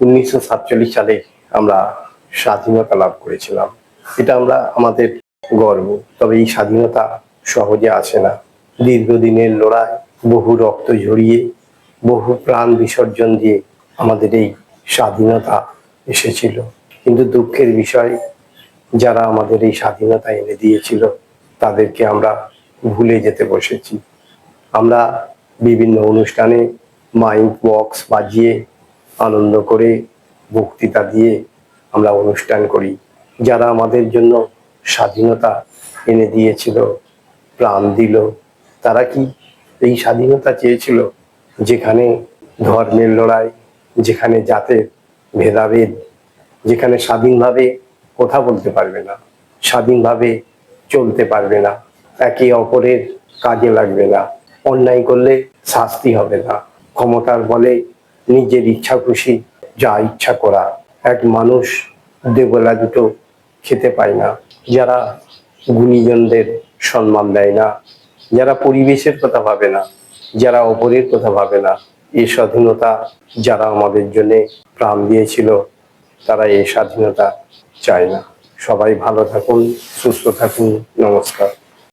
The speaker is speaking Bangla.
উনিশশো সাতচল্লিশ সালে আমরা স্বাধীনতা লাভ করেছিলাম। এটা আমরা আমাদের গর্ব। তবে এই স্বাধীনতা সহজে আসে না। দীর্ঘদিনের লড়াই, বহু রক্ত ঝরিয়ে, বহু প্রাণ বিসর্জন দিয়ে আমাদের এই স্বাধীনতা এসেছিল। কিন্তু দুঃখের বিষয়, যারা আমাদের এই স্বাধীনতা এনে দিয়েছিল, তাদেরকে আমরা ভুলে যেতে বসেছি। আমরা বিভিন্ন অনুষ্ঠানে মাইক বক্স বাজিয়ে আনন্দ করে বক্তৃতা দিয়ে আমরা অনুষ্ঠান করি। যারা আমাদের জন্য স্বাধীনতা এনে দিয়েছিল, প্রাণ দিল, তারা কি এই স্বাধীনতা চেয়েছিল? যেখানে ধর্মের লড়াই, যেখানে জাতের ভেদাভেদ, যেখানে স্বাধীনভাবে কথা বলতে পারবে না, স্বাধীনভাবে চলতে পারবে না, একে অপরের কাজে লাগবে না, অন্যায় করলে শাস্তি হবে না, ক্ষমতার বলে নিজের ইচ্ছা খুশি, যা ইচ্ছা করা। এক মানুষ দেবলা দুটো খেতে পায় না। যারা গুণীজনদের সম্মান দেয় না। যারা পরিবেশের কথা ভাবে না। যারা অপরের কথা ভাবে না। এই স্বাধীনতা যারা আমাদের জন্য প্রাণ দিয়েছিল, তারা এই স্বাধীনতা চায় না। সবাই ভালো থাকুন, সুস্থ থাকুন। নমস্কার।